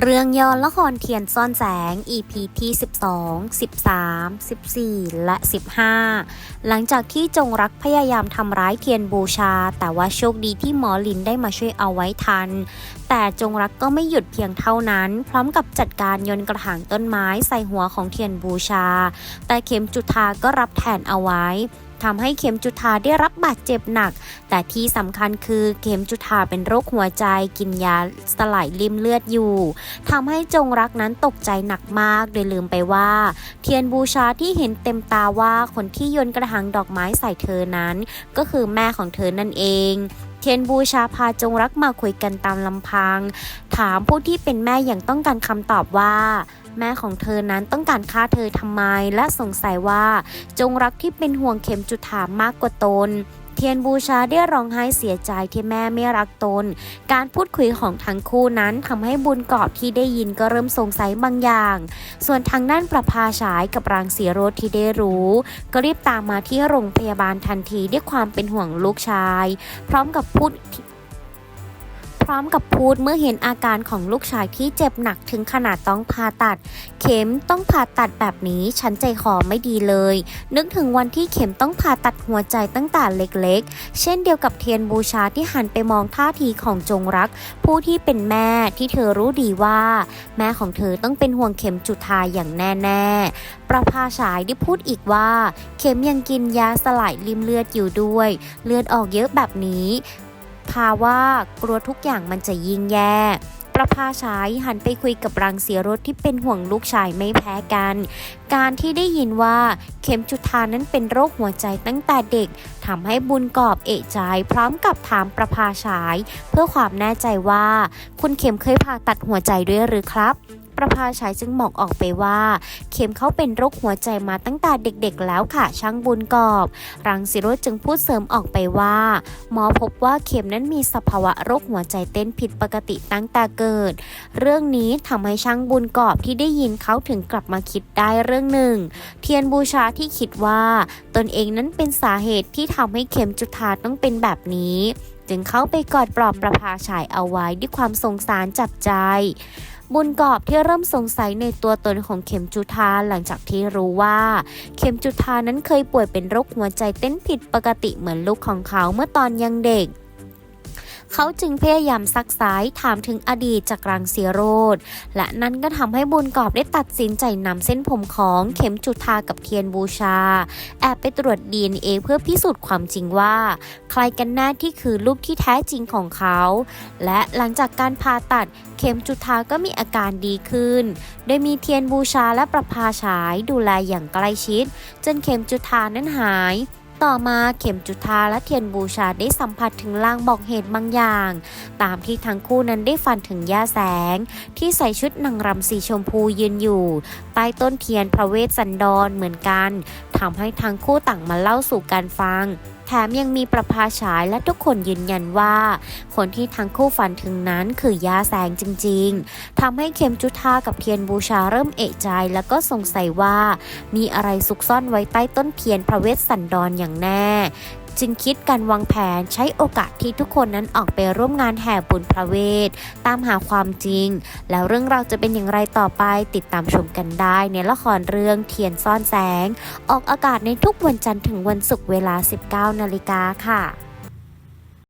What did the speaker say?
เรื่องย่อละครเทียนซ่อนแสง EP ที่ 12 13 14 และ 15 หลังจากที่จงรักพยายามทำร้ายเทียนบูชา แต่ว่าโชคดีที่หมอลินได้มาช่วยเอาไว้ทัน แต่จงรักก็ไม่หยุดเพียงเท่านั้น พร้อมกับจัดการยนกระถางต้นไม้ใส่หัวของเทียนบูชา แต่เข็มจุธาก็รับแทนเอาไว้ ทำให้เข็มจุธาได้รับบาดเจ็บหนัก แต่ที่สำคัญคือเข็มจุธาเป็นโรคหัวใจกินยาสลายริ่มเลือดอยู่ทำให้จงรักนั้นตกใจหนักมากโดยลืมไปว่า เทียนบูชาที่เห็นเต็มตาว่าคนที่โยนกระหังดอกไม้ใส่เธอนั้น ก็คือแม่ของเธอนั่นเอง เทียนบูชาพาจงรักมาคุยกันตามลำพัง ถามผู้ที่เป็นแม่อย่างต้องการคำตอบว่า แม่ของเธอนั้นต้องการฆ่าเธอทำไม และสงสัยว่า จงรักที่เป็นห่วงเข็มจุดถามมากกว่าตน ทียนบูชาได้ร้องไห้เสียใจที่แม่ไม่รักตน การพูดคุยของทั้งคู่นั้นทำให้บุญกอบที่ได้ยินก็เริ่มสงสัยบางอย่าง ส่วนทางด้านประภาฉายกับรางสีโรถที่ได้รู้ ก็รีบตามมาที่โรงพยาบาลทันทีด้วยความเป็นห่วงลูกชาย พร้อมกับพูด ร้อมกับพูดเมื่อเห็นอาการของลูกชายที่เจ็บหนักถึงขนาดต้องผ่าตัด เข็มต้องผ่าตัดแบบนี้ฉันใจคอไม่ดีเลย นึกถึงวันที่เข็มต้องผ่าตัดหัวใจตั้งแต่เล็กๆ เช่นเดียวกับเทียนบูชาที่หันไปมองท่าทีของจงรัก ผู้ที่เป็นแม่ที่เธอรู้ดีว่า แม่ของเธอต้องเป็นห่วงเข็มจุธาอย่างแน่ๆ ประภาฉายได้พูดอีกว่า เข็มยังกินยาสลายริมเลือดอยู่ด้วย เลือดออกเยอะแบบนี้ พาว่ากลัวทุกอย่างมันจะยิ่งแย่ประภาฉายหันไปคุยกับรังเสียรถที่เป็นห่วงลูกชายไม่แพ้กัน การที่ได้ยินว่าเข็มจุธานั้นเป็นโรคหัวใจตั้งแต่เด็กทำให้บุญกอบเอะใจพร้อมกับถามประภาฉาย เพื่อความแน่ใจว่า คุณเข็มเคยผ่าตัดหัวใจด้วยหรือครับ ประภาฉายจึงบอกออกไปว่า เข็มเขาเป็นโรคหัวใจมาตั้งแต่เด็กๆ แล้วค่ะช่างบุญกอบ รังสิโรจน์จึงพูดเสริมออกไปว่า หมอพบว่าเข็มนั้นมีสภาวะโรคหัวใจเต้นผิดปกติตั้งแต่เกิด เรื่องนี้ทำให้ช่างบุญกอบที่ได้ยินเขาถึงกลับมาคิดได้เรื่องหนึ่ง เทียนบูชาที่คิดว่า ตนเองนั้นเป็นสาเหตุที่ทำให้เข็มจุธาต้องเป็นแบบนี้ จึงเข้าไปกอดปลอบประภาฉายเอาไว้ด้วยความสงสารจับใจ บุญกอบที่เริ่มสงสัยในตัวตนของเข็มจุธาหลังจากที่รู้ว่า เข็มจุธานั้นเคยป่วยเป็นโรคหัวใจเต้นผิดปกติเหมือนลูกของเขาเมื่อตอนยังเด็ก เขาจึงพยายามซักซ้ายถามถึงอดีตจากรังเสียโรดและนั่นก็ทำให้บุญกอบได้ตัดสินใจนำเส้นผมของเข็มจุธากับเทียนบูชา แอบไปตรวจ DNA เพื่อพิสูจน์ความจริงว่า ใครกันแน่ที่คือลูกที่แท้จริงของเขา และหลังจากการผ่าตัดเข็มจุธาก็มีอาการดีขึ้น โดยมีเทียนบูชาและประภาฉายดูแลอย่างใกล้ชิด จนเข็มจุธานั้นหาย ต่อมาเข็มจุธาและเทียนบูชาได้สัมผัสถึงลางบอกเหตุบางอย่าง ตามที่ทั้งคู่นั้นได้ฝันถึงย่าแสง ที่ใส่ชุดนางรำสีชมพูยืนอยู่ ใต้ต้นเทียนพระเวสสันดรเหมือนกันทำให้ทั้งคู่ต่างมาเล่าสู่กันฟัง ถมยังมีประภาฉายและทุกคนยืนยันว่า คนที่ทั้งคู่ฝันถึงนั้นคือย่าแสงจริง ๆทำให้เข็มจุธากับเทียนบูชาเริ่มเอะใจ แล้วก็สงสัยว่า มีอะไรซุกซ่อนไว้ใต้ต้นเทียนพระเวสสันดรอย่างแน่ จึงคิดการวางแผนใช้โอกาสที่ทุกคนนั้นออกไปร่วมงานแห่บุญพระเวท ตามหาความจริง แล้วเรื่องราวจะเป็นอย่างไรต่อไปติดตามชมกันได้ในละครเรื่องเทียนซ่อนแสง ออกอากาศในทุกวันจันทร์ถึงวันศุกร์เวลา 19นาฬิกาค่ะ